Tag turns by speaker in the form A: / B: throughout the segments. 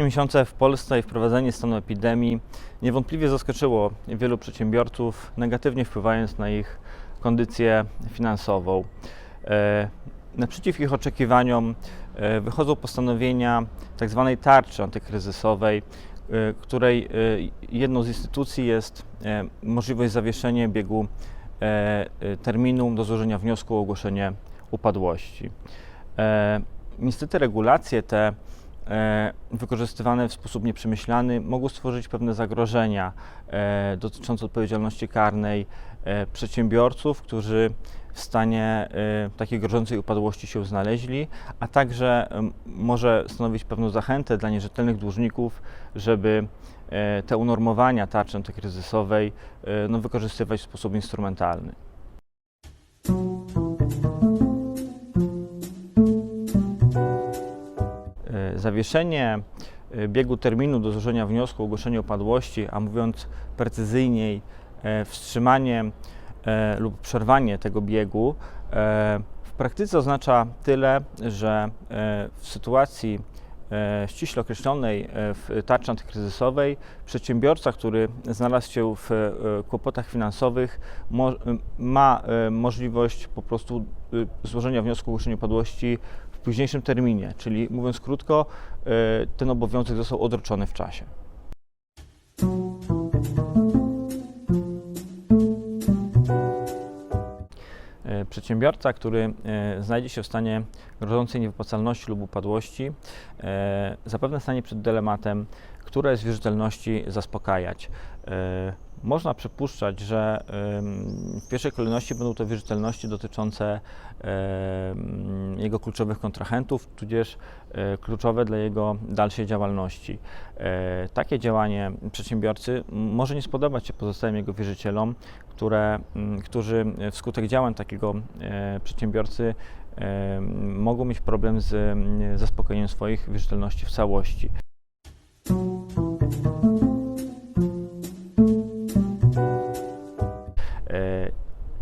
A: Ostatnie miesiące w Polsce i wprowadzenie stanu epidemii niewątpliwie zaskoczyło wielu przedsiębiorców, negatywnie wpływając na ich kondycję finansową. E, Naprzeciw ich oczekiwaniom e, wychodzą postanowienia tzw. tarczy antykryzysowej, e, której jedną z instytucji jest możliwość zawieszenia biegu terminu do złożenia wniosku o ogłoszenie upadłości. Niestety regulacje te wykorzystywane w sposób nieprzemyślany mogą stworzyć pewne zagrożenia e, dotyczące odpowiedzialności karnej e, przedsiębiorców, którzy w stanie e, takiej grożącej upadłości się znaleźli, a także może stanowić pewną zachętę dla nierzetelnych dłużników, żeby e, te unormowania tarczy antykryzysowej e, no, wykorzystywać w sposób instrumentalny. Zawieszenie e, biegu terminu do złożenia wniosku o ogłoszenie upadłości, a mówiąc precyzyjniej, e, wstrzymanie e, lub przerwanie tego biegu e, w praktyce oznacza tyle, że w sytuacji ściśle określonej e, w tarczy antykryzysowej przedsiębiorca, który znalazł się w e, kłopotach finansowych, ma e, możliwość po prostu e, złożenia wniosku o ogłoszenie upadłości w późniejszym terminie, czyli mówiąc krótko, e, ten obowiązek został odroczony w czasie. Przedsiębiorca, który e, znajdzie się w stanie grożącej niewypłacalności lub upadłości, e, zapewne stanie przed dylematem, które z wierzytelności zaspokajać. E, Można przypuszczać, że w pierwszej kolejności będą to wierzytelności dotyczące em, jego kluczowych kontrahentów, tudzież e, kluczowe dla jego dalszej działalności. E, Takie działanie przedsiębiorcy może nie spodobać się pozostałym jego wierzycielom, które, m, którzy wskutek działań takiego e, przedsiębiorcy e, mogą mieć problem z m, zaspokojeniem swoich wierzytelności w całości.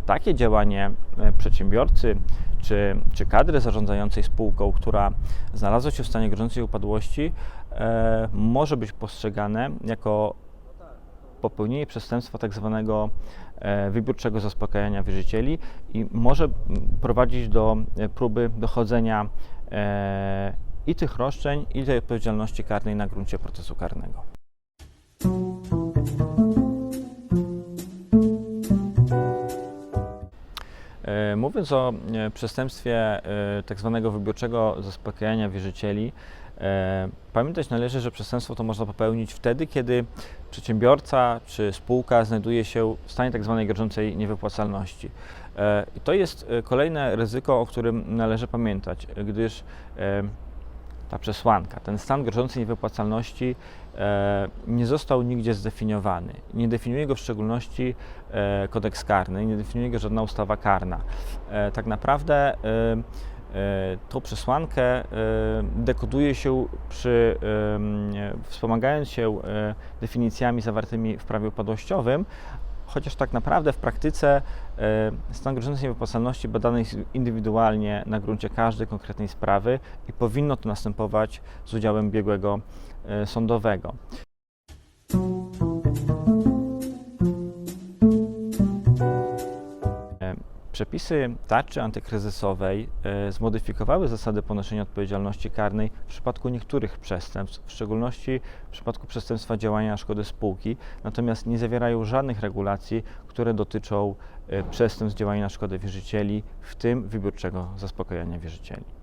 A: Takie działanie e, przedsiębiorcy czy, czy kadry zarządzającej spółką, która znalazła się w stanie grożącej upadłości, e, może być postrzegane jako popełnienie przestępstwa tak zwanego e, wybiórczego zaspokajania wierzycieli i może prowadzić do e, próby dochodzenia i tych roszczeń, i tej odpowiedzialności karnej na gruncie procesu karnego. Mówiąc o e, przestępstwie e, tak zwanego wybiórczego zaspokajania wierzycieli, e, pamiętać należy, że przestępstwo to można popełnić wtedy, kiedy przedsiębiorca czy spółka znajduje się w stanie tak zwanej grożącej niewypłacalności. I to jest kolejne ryzyko, o którym należy pamiętać, gdyż ta przesłanka, ten stan grożącej niewypłacalności e, nie został nigdzie zdefiniowany. Nie definiuje go w szczególności e, kodeks karny, nie definiuje go żadna ustawa karna. E, tak naprawdę tą przesłankę dekoduje się przy, wspomagając się definicjami zawartymi w prawie upadłościowym, chociaż tak naprawdę w praktyce e, stan grożącej niewypłacalności badany jest indywidualnie na gruncie każdej konkretnej sprawy i powinno to następować z udziałem biegłego e, sądowego. Przepisy tarczy antykryzysowej e, zmodyfikowały zasady ponoszenia odpowiedzialności karnej w przypadku niektórych przestępstw, w szczególności w przypadku przestępstwa działania na szkodę spółki, natomiast nie zawierają żadnych regulacji, które dotyczą e, przestępstw działania na szkodę wierzycieli, w tym wybiórczego zaspokojenia wierzycieli.